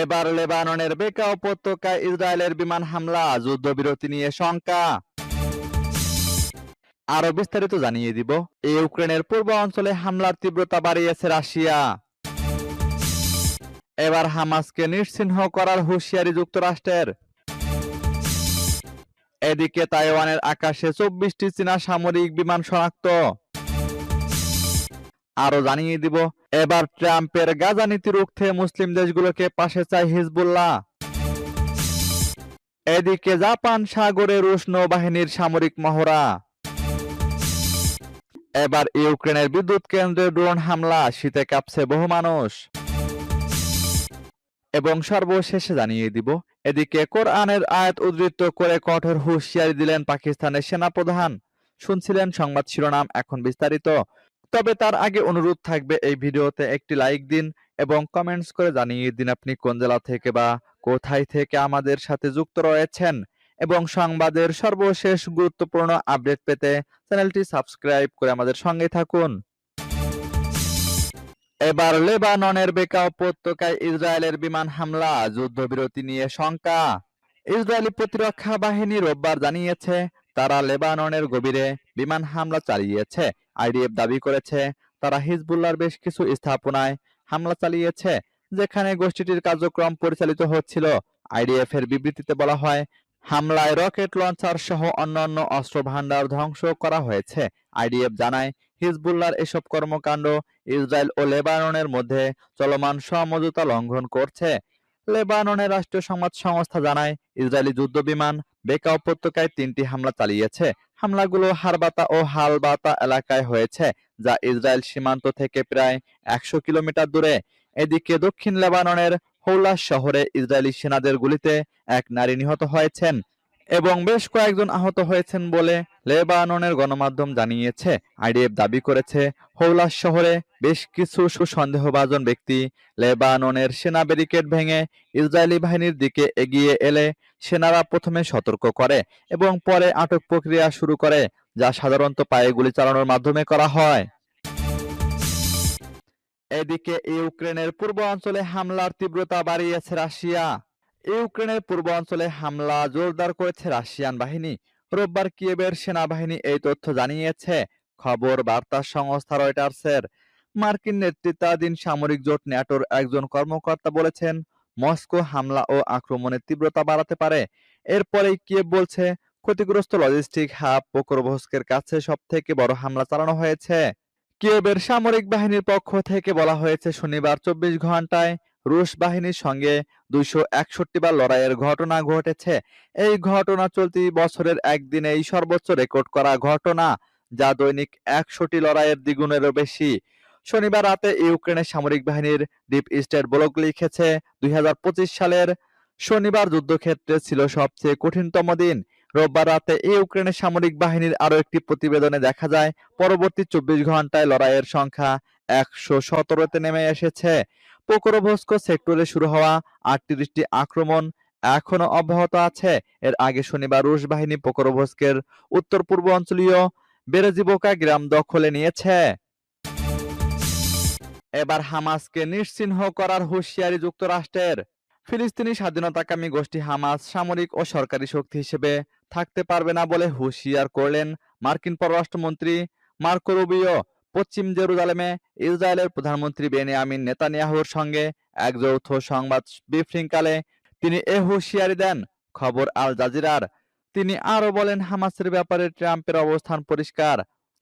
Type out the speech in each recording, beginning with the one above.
এবার লেবাননের বেকা উপত্যকায় ইসরায়েলের বিমান হামলা, যুদ্ধবিরতি নিয়ে শঙ্কা। আরও বিস্তারিত জানিয়ে দিব। ইউক্রেনের পূর্ব অঞ্চলে হামলার তীব্রতা বাড়িয়েছে রাশিয়া। এবার হামাসকে নিশ্চিহ্ন করার হুঁশিয়ারি যুক্তরাষ্ট্রের। এদিকে তাইওয়ানের আকাশে চব্বিশটি চীনা সামরিক বিমান শনাক্ত। আরও জানিয়ে দিব, এবার ট্রাম্পের গাজা নীতি রুখতে মুসলিম দেশগুলোকে পাশে চায় হিজবুল্লাহ। এদিকে জাপান সাগরে রুশ নৌবাহিনীর সামরিক মহড়া। এবার ইউক্রেনের বিদ্যুৎ কেন্দ্রে ড্রোন হামলা, শীতে কাঁপছে বহু মানুষ। এবং সর্বশেষে জানিয়ে দিব, এদিকে কোরআনের আয়াত উদ্ধৃত করে কঠোর হুঁশিয়ারি দিলেন পাকিস্তানের সেনাপ্রধান। শুনছিলেন সংবাদ শিরোনাম, এখন বিস্তারিত। তবে তার আগে অনুরোধ থাকবে এই ভিডিওতে একটি লাইক দিন এবং কমেন্টস করে জানিয়ে দিন আপনি কোন জেলা থেকে বা কোথায় থেকে আমাদের সাথে যুক্ত রয়েছেন। এবং সংবাদের সর্বশেষ গুরুত্বপূর্ণ আপডেট পেতে চ্যানেলটি সাবস্ক্রাইব করে আমাদের সঙ্গে থাকুন। এবার লেবাননের বেকা উপত্যকায় ইসরায়েলের বিমান হামলা, যুদ্ধবিরতি নিয়ে শঙ্কা। ইসরায়েলি প্রতিরক্ষা বাহিনী রোববার জানিয়েছে, তারা লেবাননের গভীরে বিমান হামলা চালিয়েছে। আইডিএফ দাবি করেছে, তারা হিজবুল্লাহর বেশ কিছু স্থাপনায় হামলা চালিয়েছে, যেখানে গোষ্ঠীটির কার্যক্রম পরিচালিত হচ্ছিল। আইডিএফ এর বিবৃতিতে বলা হয়, হামলায় রকেট লঞ্চার সহ অন্যান্য অস্ত্র ভান্ডার ধ্বংস করা হয়েছে। আইডিএফ জানায়, হিজবুল্লাহর এসব কর্মকাণ্ড ইসরায়েল ও লেবাননের মধ্যে চলমান সমঝোতা লঙ্ঘন করছে। লেবাননের রাষ্ট্রীয় সংবাদ সংস্থা জানায়, ইসরায়েলি যুদ্ধ বিমান বেকা উপত্যকায় তিনটি হামলা চালিয়েছে। হামলাগুলো হারবাতা ও হালবাতা এলাকায় হয়েছে, যা ইসরায়েল সীমান্ত থেকে প্রায় একশো কিলোমিটার দূরে। এদিকে দক্ষিণ লেবাননের হৌলা শহরে ইসরায়েলি সেনাদের গুলিতে এক নারী নিহত হয়েছেন। এবং বেশ কয়েকজন আহত হয়েছেন বলে লেবাননের গণমাধ্যম জানিয়েছে। আইডিএফ দাবি করেছে, হৌলাস শহরে বেশ কিছু সুসন্দেহভাজন ব্যক্তি লেবাননের সেনা ব্যারিকেড ভেঙে ইসরায়েলি বাহিনীর দিকে এগিয়ে এলে সেনারা প্রথমে সতর্ক করে এবং পরে আটক প্রক্রিয়া শুরু করে, যা সাধারণত পায়ে গুলি চালানোর মাধ্যমে করা হয়। এদিকে ইউক্রেনের পূর্ব অঞ্চলে হামলার তীব্রতা বাড়িয়েছে রাশিয়া। ইউক্রেনের পূর্ব অঞ্চলে হামলা জোরদার করেছে রাশিয়ান বাহিনী। রোববার কিয়েবের সেনাবাহিনী এই তথ্য জানিয়েছে। খবর বার্তা সংস্থা রয়টার্সের। মার্কিন নেতৃত্বাধীন সামরিক জোট ন্যাটোর একজন কর্মকর্তা বলেছেন, মস্কো হামলা ও আক্রমণের তীব্রতা বাড়াতে পারে। এরপরেই কিয়েভ বলছে, ক্ষতিগ্রস্ত লজিস্টিক হাব পোকরোভস্কের কাছে সবথেকে বড় হামলা চালানো হয়েছে। কিয়েবের সামরিক বাহিনীর পক্ষ থেকে বলা হয়েছে, শনিবার চব্বিশ ঘন্টায় রুশ বাহিনীর সঙ্গে দুইশো একষট্টি বার লড়াইয়ের ঘটনা ঘটেছে। এই ঘটনা চলতি বছরের একদিনেই সর্বোচ্চ রেকর্ড করা ঘটনা, যা দৈনিক একশোটি লড়াইয়ের দ্বিগুণেরও বেশি। শনিবার রাতে ইউক্রেনের সামরিক বাহিনীর ডিপ স্টেট ব্লক লিখেছে, দুই হাজার পঁচিশ সালের শনিবার যুদ্ধক্ষেত্রে ছিল সবচেয়ে কঠিনতম দিন। রোববার রাতে ইউক্রেনের সামরিক বাহিনীর আরও একটি প্রতিবেদনে দেখা যায়, পরবর্তী চব্বিশ ঘন্টায় লড়াইয়ের সংখ্যা একশো সতেরোতে নেমে এসেছে। পোকরোভস্ক সেক্টরে শুরু হওয়া আটত্রিশটি আক্রমণ এখনও অব্যাহত আছে। এর আগে শনিবার রুশ বাহিনী পোকরোভস্কের উত্তর পূর্ব অঞ্চলীয় বেরেজিবোকা গ্রাম দখলে নিয়েছে। এবার হামাসকে নিশ্চিহ্ন করার হুঁশিয়ারি যুক্তরাষ্ট্রের। ফিলিস্তিনি স্বাধীনতাকামী গোষ্ঠী হামাস সামরিক ও সরকারি শক্তি হিসেবে থাকতে পারবে না বলে হুঁশিয়ার করলেন মার্কিন পররাষ্ট্রমন্ত্রী মার্কো রুবিও। পশ্চিম জেরুজালেমে ইসরায়েলের প্রধানমন্ত্রী বেনিয়ামিন নেতানিয়াহুর সঙ্গে এক যৌথ সংবাদ ব্রিফিংকালে তিনি এ হুঁশিয়ারি দেন, খবর আল জাজিরার। তিনি আরও বলেন, হামাসের ব্যাপারে ট্রাম্পের অবস্থান পরিষ্কার।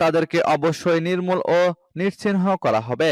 তাদেরকে অবশ্যই নির্মূল ও নিশ্চিহ্ন করা হবে।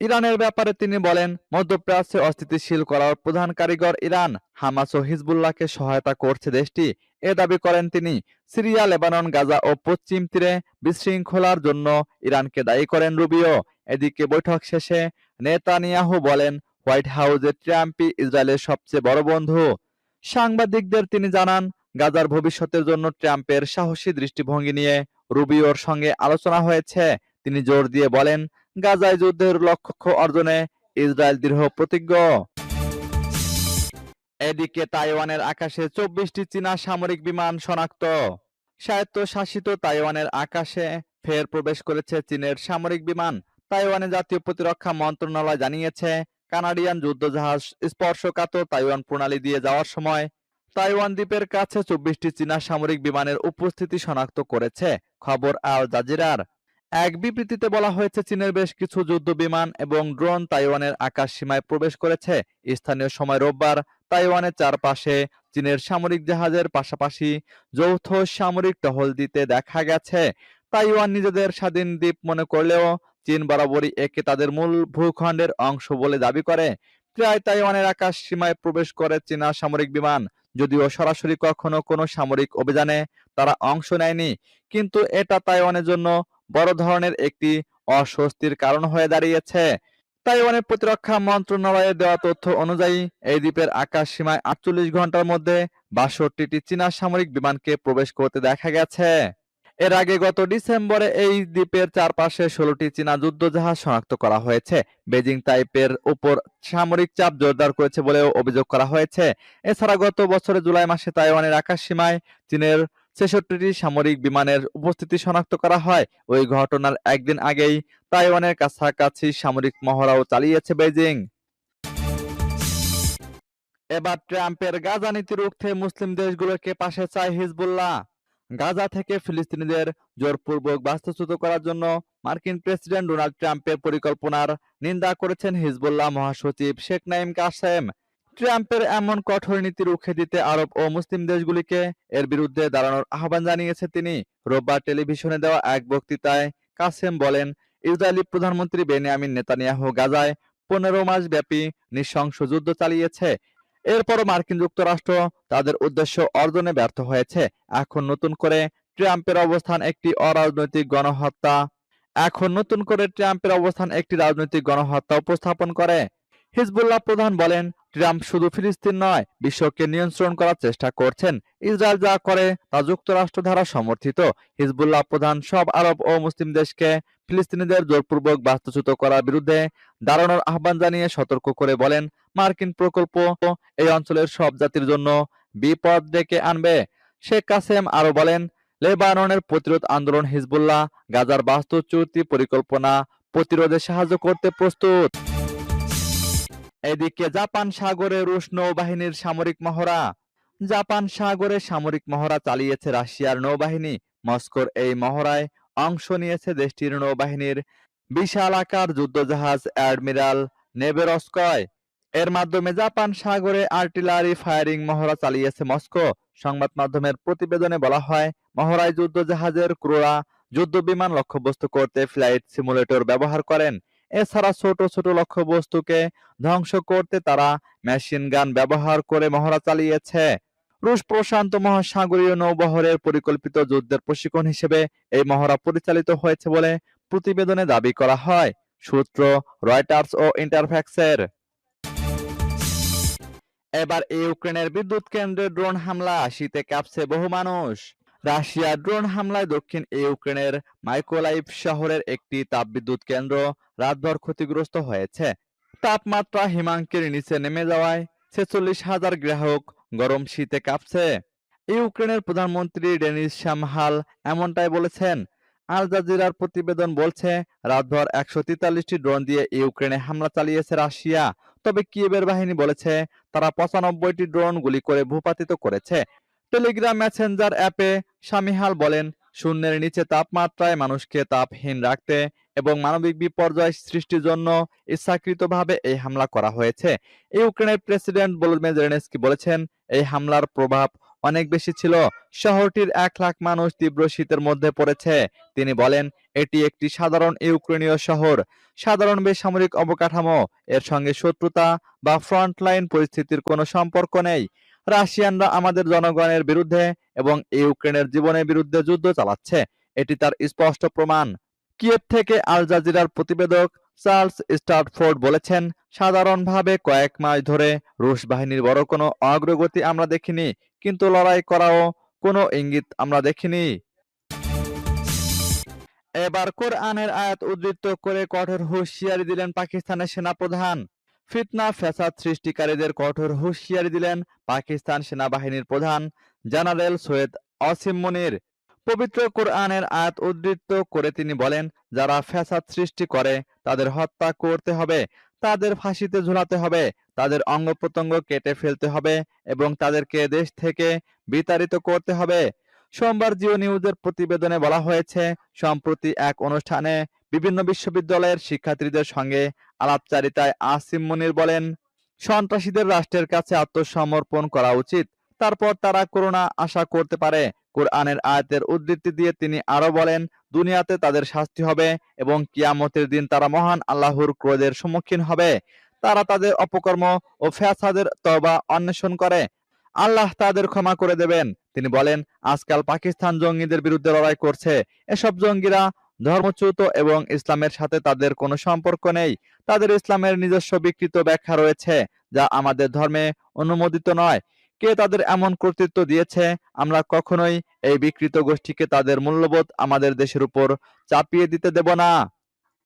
ইরানের ব্যাপারে তিনি বলেন, মধ্যপ্রাচ্যে অস্থিতিশীল করার প্রধান কারিগর ইরান। হামাস ও হিজবুল্লাহকে সহায়তা করছে দেশটি। এ দাবি করেন তিনি। সিরিয়া, লেবানন, গাজা ও পশ্চিম তীরে বিশৃঙ্খলার জন্য ইরানকে দায়ী করেন রুবিও। এদিকে বৈঠক শেষে নেতানিয়াহু বলেন, হোয়াইট হাউসে ট্রাম্পই ইসরায়েলের সবচেয়ে বড় বন্ধু। সাংবাদিকদের তিনি জানান, গাজার ভবিষ্যতের জন্য ট্রাম্পের সাহসী দৃষ্টিভঙ্গি নিয়ে রুবিওর সঙ্গে আলোচনা হয়েছে। তিনি জোর দিয়ে বলেন, গাজায় যুদ্ধের লক্ষ্য অর্জনে ইসরায়েল দৃঢ় প্রতিজ্ঞ। এদিকে তাইওয়ানের আকাশে চব্বিশটি চীনা সামরিক বিমান শনাক্ত। স্বায়ত্তশাসিত তাইওয়ানের আকাশে ফের প্রবেশ করেছে চীনের সামরিক বিমান। তাইওয়ানের জাতীয় প্রতিরক্ষা মন্ত্রণালয় জানিয়েছে, কানাডিয়ান যুদ্ধজাহাজ স্পর্শকাতর তাইওয়ান প্রণালী দিয়ে যাওয়ার সময় তাইওয়ান দ্বীপের কাছে চব্বিশটি চীনা সামরিক বিমানের উপস্থিতি শনাক্ত করেছে, খবর আল জাজিরার। এক বিবৃতিতে বলা হয়েছে, চীনের বেশ কিছু যুদ্ধ বিমান এবং ড্রোন তাইওয়ানের আকাশ সীমায় প্রবেশ করেছে। স্থানীয় সময় রোববার তাইওয়ানের চারপাশে চীনের সামরিক জাহাজের পাশাপাশি যৌথ সামরিক টহল দিতে দেখা গেছে। তাইওয়ান নিজেদের স্বাধীন দ্বীপ মনে করলেও চীন বরাবরই একে তাদের মূল ভূখণ্ডের অংশ বলে দাবি করে। প্রায় তাইওয়ানের আকাশ সীমায় প্রবেশ করে চীনা সামরিক বিমান, যদিও সরাসরি কখনো কোনো সামরিক অভিযানে তারা অংশ নেয়নি। কিন্তু এটা তাইওয়ানের জন্য বড় ধরনের একটি অস্বস্তির কারণ হয়ে দাঁড়িয়েছে। তাইওয়ানের প্রতিরক্ষা মন্ত্রণালয়ের দেওয়া তথ্য অনুযায়ী, এই দ্বীপের আকাশ সীমায় আটচল্লিশ ঘণ্টার মধ্যে বাষট্টিটি চীনা সামরিক বিমানকে প্রবেশ করতে দেখা গেছে। এর আগে গত ডিসেম্বরে এই দ্বীপের চারপাশে ষোলোটি চীনা যুদ্ধজাহাজ শনাক্ত করা হয়েছে। বেজিং তাইপের উপর সামরিক চাপ জোরদার করেছে বলেও অভিযোগ করা হয়েছে। এছাড়া গত বছরের জুলাই মাসে তাইওয়ানের আকাশ সীমায় চীনের ছেষট্টিটি সামরিক বিমানের উপস্থিতি শনাক্ত করা হয়। ওই ঘটনার একদিন আগেই তাইওয়ানের কাছাকাছি সামরিক মহড়াও চালিয়েছে বেজিং এবার ট্রাম্পের গাজা নীতি রুখতে মুসলিম দেশগুলোকে পাশে চায় হিজবুল্লাহ। গাজা থেকে ফিলিস্তিনিদের জোরপূর্বক বাস্তুচ্যুত করার জন্য মার্কিন প্রেসিডেন্ট ডোনাল্ড ট্রাম্পের পরিকল্পনার নিন্দা করেছেন হিজবুল্লাহ মহাসচিব শেখ নাইম কাসেম। ট্রাম্পের এমন কঠোর নীতি রুখে দিতে আরব ও মুসলিম দেশগুলিকে এর বিরুদ্ধে দাঁড়ানোর আহ্বান জানিয়েছে তিনি। রোববার টেলিভিশনে দেওয়া এক বক্তৃতায় কাসেম বলেন, ইসরায়েলি প্রধানমন্ত্রী বেনিয়ামিন নেতানিয়াহু গাজায় পনেরো মাস ব্যাপী নৃশংস যুদ্ধ চালিয়েছে। এরপরও মার্কিন যুক্তরাষ্ট্র তাদের উদ্দেশ্য অর্জনে ব্যর্থ হয়েছে। এখন নতুন করে ট্রাম্পের অবস্থান একটি অরাজনৈতিক গণহত্যা। এখন নতুন করে ট্রাম্পের অবস্থান একটি রাজনৈতিক গণহত্যা উপস্থাপন করে। হিজবুল্লাহ প্রধান বলেন ট্রাম্প শুধু ফিলিস্তিন নয়, বিশ্বকে নিয়ন্ত্রণ করার চেষ্টা করছেন। ইসরায়েল যা করে তা যুক্তরাষ্ট্র দ্বারা সমর্থিত। হিজবুল্লাহ প্রধান সব আরব ও মুসলিম দেশকে ফিলিস্তিনিদের জোরপূর্বক বাস্তুচ্যুত করার বিরুদ্ধে দাঁড়ানোর আহ্বান জানিয়ে সতর্ক করে বলেন, মার্কিন প্রকল্প এই অঞ্চলের সব জাতির জন্য বিপদ ডেকে আনবে। শেখ কাসেম আরও বলেন, লেবাননের প্রতিরোধ আন্দোলন হিজবুল্লাহ, গাজার বাস্তুচ্যুতি পরিকল্পনা প্রতিরোধে সাহায্য করতে প্রস্তুত। এদিকে জাপান সাগরে রুশ নৌবাহিনীর সামরিক মহড়া। জাপান সাগরে সামরিক মহড়া চালিয়েছে রাশিয়ার নৌবাহিনী। মস্কোর এই মহড়ায় অংশ নিয়েছে দেশটির নৌবাহিনীর বিশাল আকার যুদ্ধজাহাজ অ্যাডমিরাল নেবেরস্কয় এর মাধ্যমে জাপান সাগরে আর্টিলারি ফায়ারিং মহড়া চালিয়েছে মস্কো। সংবাদ মাধ্যমের প্রতিবেদনে বলা হয়, মহড়ায় যুদ্ধজাহাজের ক্রুরা যুদ্ধ বিমান লক্ষ্যবস্তু করতে ফ্লাইট সিমুলেটর ব্যবহার করেন। এছাড়া ছোট ছোট লক্ষ্যবস্তুকে ধ্বংস করতে তারা মেশিন গান ব্যবহার করে মহড়া চালিয়েছে। রুশ প্রশান্ত মহাসাগরীয় নৌবহরের পরিকল্পিত যুদ্ধের প্রশিক্ষণ হিসেবে এই মহড়া পরিচালিত হয়েছে বলে প্রতিবেদনে দাবি করা হয়, সূত্র রয়টার্স ও ইন্টারফ্যাক্সের। এবার ইউক্রেনের বিদ্যুৎ কেন্দ্রে ড্রোন হামলা, শীতে কাঁপছে বহু মানুষ। রাশিয়ার ড্রোন হামলায় দক্ষিণ ইউক্রেনের মাইকোলাইভ শহরের একটি তাপবিদ্যুৎ কেন্দ্র রাতভর ক্ষতিগ্রস্ত হয়েছে। তাপমাত্রা হিমাঙ্কের নিচে নেমে যাওয়ায় ছেচল্লিশ হাজার গ্রাহক গরম শীতে কাঁপছে। ইউক্রেনের প্রধানমন্ত্রী ডেনিস শামহাল এমনটাই বলেছেন। আল জাজিরার প্রতিবেদন বলছে, রাতভর একশো তেতাল্লিশটি ড্রোন দিয়ে ইউক্রেনে হামলা চালিয়েছে রাশিয়া। তবে কিয়েবের বাহিনী বলেছে, তারা পঁচানব্বইটি ড্রোন গুলি করে ভূপাতিত করেছে। টেলিগ্রাম মেসেঞ্জার অ্যাপে শামিহাল বলেন, শূন্যের নিচে তাপমাত্রায় মানুষকে তাপহীন রাখতে এবং মানবিক বিপর্যয় সৃষ্টির জন্য ইচ্ছাকৃতভাবে এই হামলা করা হয়েছে। ইউক্রেনের প্রেসিডেন্ট ভলোদিমির জেলেনস্কি বলেছেন, এই হামলার প্রভাব অনেক বেশি ছিল। শহরটির এক লাখ মানুষ তীব্র শীতের মধ্যে পড়েছে। তিনি বলেন, এটি একটি সাধারণ ইউক্রেনীয় শহর। সাধারণ বেসামরিক অবকাঠামো, এর সঙ্গে শত্রুতা বা ফ্রন্টলাইন পরিস্থিতির কোনো সম্পর্ক নেই। রাশিয়ানরা আমাদের জনগণের বিরুদ্ধে এবং ইউক্রেনের জীবনের বিরুদ্ধে যুদ্ধ চালাচ্ছে। এটি তার স্পষ্ট প্রমাণ। কিয়েভ থেকে আল জাজিরার প্রতিবেদক চার্লস স্টার্টফোর্ড বলেছেন, সাধারণভাবে কয়েক মাস ধরে রুশ বাহিনীর বড় কোনো অগ্রগতি আমরা দেখিনি, কিন্তু লড়াই করাও কোনো ইঙ্গিত আমরা দেখিনি। এবার কোরআনের আয়াত উদ্ধৃত করে কঠোর হুঁশিয়ারি দিলেন পাকিস্তানের সেনাপ্রধান। ফিতনা, ফ্যাসাদ সৃষ্টিকারীদের কঠোর হুঁশিয়ারি দিলেন পাকিস্তান সেনাবাহিনীর প্রধান জেনারেল সৈয়দ অসিম মুনির। পবিত্র কোরআনের আয়াত উদ্ধৃত করে তিনি বলেন, যারা ফ্যাসাদ সৃষ্টি করে, তাদের হত্যা করতে হবে, তাদের ফাঁসিতে ঝুলাতে হবে, তাদের অঙ্গ প্রত্যঙ্গ কেটে ফেলতে হবে এবং তাদেরকে দেশ থেকে বিতাড়িত করতে হবে। সোমবার জিও নিউজের প্রতিবেদনে বলা হয়েছে, সম্প্রতি এক অনুষ্ঠানে বিভিন্ন বিশ্ববিদ্যালয়ের শিক্ষার্থীদের সঙ্গে আলাপচারিতায় আসিম মুনির বলেন, সন্ত্রাসীদের রাষ্ট্রের কাছে আত্মসমর্পণ করা উচিত। তারপর তারা করোনা আশা করতে পারে। কোরআনের আয়াতের উদ্ধৃতি দিয়ে তিনি আরও বলেন, দুনিয়াতে তাদের শাস্তি হবে এবং কিয়ামতের দিন তারা মহান আল্লাহর ক্রোধের সম্মুখীন হবে। তারা তাদের অপকর্ম ও ফ্যাসাদের তবা অন্বেষণ করে। আল্লাহ তাদের ক্ষমা করে দেবেন। তিনি বলেন, আজকাল পাকিস্তান জঙ্গিদের বিরুদ্ধে লড়াই করছে। এসব জঙ্গিরা ধর্মচ্যুত এবং ইসলামের সাথে তাদের কোনো সম্পর্ক নেই। তাদের ইসলামের নিজস্ব বিকৃত ব্যাখ্যা রয়েছে, যা আমাদের ধর্মে অনুমোদিত নয়। কে তাদের এমন কর্তৃত্ব দিয়েছে? আমরা কখনোই এই বিকৃত গোষ্ঠীকে তাদের মূল্যবোধ আমাদের দেশের উপর চাপিয়ে দিতে দেব না।